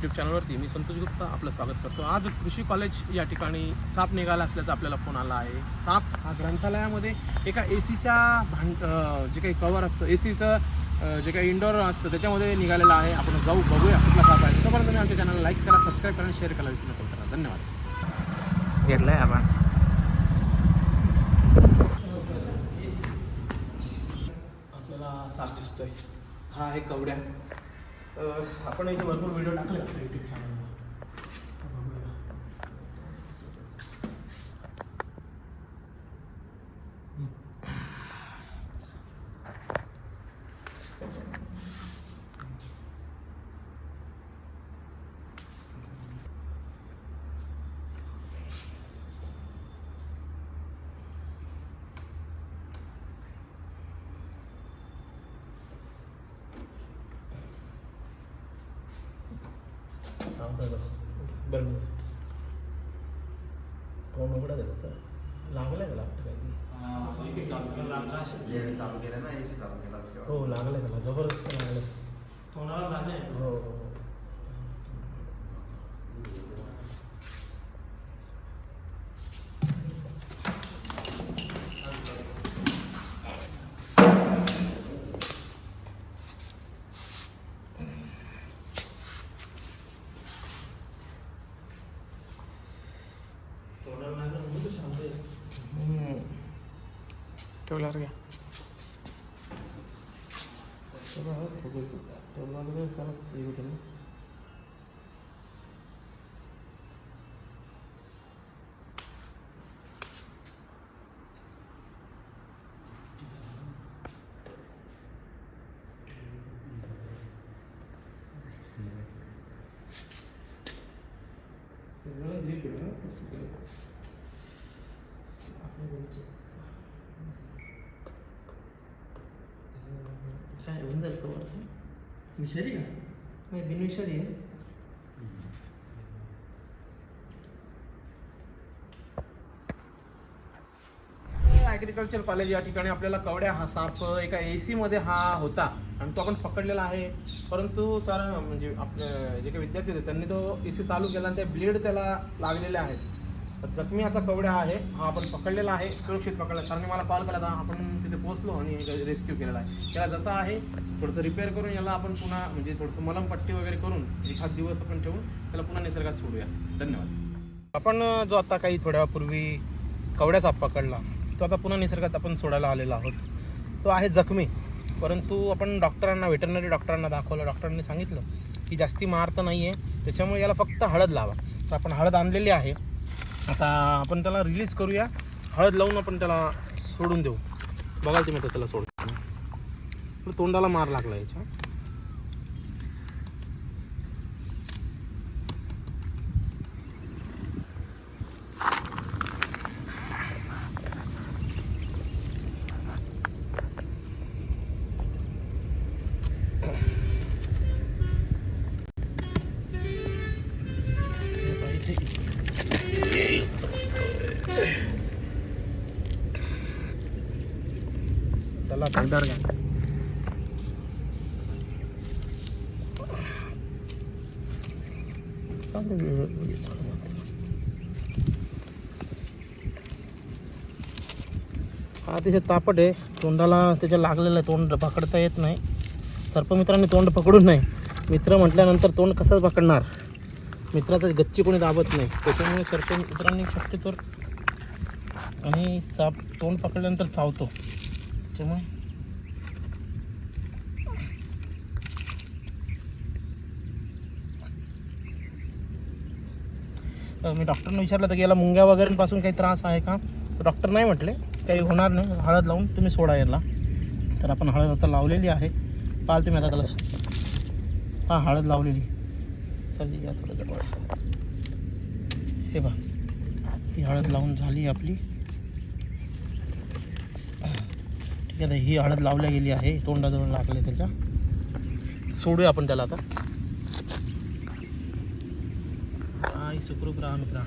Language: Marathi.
यूट्यूब चॅनलवरती मी संतोष गुप्ता आपलं स्वागत करतो. आज कृषी कॉलेज या ठिकाणी साप निघाला असल्याचा आपल्याला फोन आला आहे. साप हा ग्रंथालयामध्ये एका ए सीच्या भांड जे काही कवर असतं ए सीचं जे काही इंडोर असतं त्याच्यामध्ये निघालेलं आहे. आपण जाऊ बघूया कुठला साप आहे. तोपर्यंत तुम्ही आमच्या चॅनलला लाईक करा सबस्क्राईब करा आणि शेअर करायला विसरू नका. करा धन्यवाद. घेतलाय आपण. आपल्याला साप दिसतोय. हा आहे कवड्या. आपण इथे भरपूर व्हिडिओ टाकले आपल्या यूट्यूब चॅनलवर बघूया बरं तोंड उघडा दिलं तर लागलं त्याला वाटतं काहीतरी हो लागलं त्याला जबरदस्त लागलं तोंडाला लागले हो हो, ടൂ വീലറിയാ Thank you. विषारी का नाही बिनविषारी आहे. ॲग्रिकल्चर कॉलेज या ठिकाणी आपल्याला कवड्या हा साप एका ए सीमध्ये हा होता. आणि तो आपण पकडलेला आहे. परंतु सर म्हणजे आपले जे काही विद्यार्थी होते त्यांनी तो ए सी चालू केला आणि ते ब्लेड त्याला लागलेले आहेत. तर जखमी असा कवड्या आहे हा आपण पकडलेला आहे सुरक्षित पकडला. सरांनी मला कॉल केला होता आपण तिथे पोहोचलो आणि रेस्क्यू केलेला आहे. त्याला जसं आहे थोडंसं रिपेअर करून याला आपण पुन्हा म्हणजे थोडंसं मलमपट्टी वगैरे करून एखाद दिवस आपण ठेवून त्याला पुन्हा निसर्गात सोडूया. धन्यवाद. आपण जो आता काही थोड्या वेळापूर्वी कवड्या साप पकडला तो आता पुन्हा निसर्गात आपण सोडायला आलेलो आहोत. तो आहे जखमी परंतु आपण डॉक्टरांना व्हेटरनरी डॉक्टरांना दाखवलं डॉक्टरांनी सांगितलं की जास्ती मार तर नाही आहे त्याच्यामुळे याला फक्त हळद लावा. तर आपण हळद आणलेली आहे. आता आपण त्याला रिलीज करूया. हळद लावून आपण त्याला सोडून देऊ. बघाल तुम्ही आता त्याला सोडताना तोंडाला मार लागला याच्या. त्याला कागदार घ्या. हा अतिशय तापट आहे. तोंडाला त्याच्या लागलेलं आहे तोंड पकडता येत नाही. सर्पमित्रांनी तोंड पकडून नाही. मित्र म्हटल्यानंतर तोंड कसं पकडणार? मित्राचं गच्ची कोणी दाबत नाही. त्याच्यामुळे सर्पमित्रांनी शक्यतोवर आणि साप तोंड पकडल्यानंतर चावतो. त्याच्यामुळे. तर मी डॉक्टरने विचारलं तर की याला मुंग्या वगैरेपासून काही त्रास आहे का? तर डॉक्टर नाही म्हटले काही होणार नाही हळद लावून तुम्ही सोडा याला. तर आपण हळद आता लावलेली आहे. पाल तुम्ही आता त्याला हां हळद लावलेली. सर या थोडं जवळ हे बा ही हळद लावून झाली आपली. ठीक आहे ही हळद लावल्या गेली आहे तोंडाजवळ लागले त्याच्या. सोडूया आपण त्याला आता. आई सुखरूप राहा मित्रा.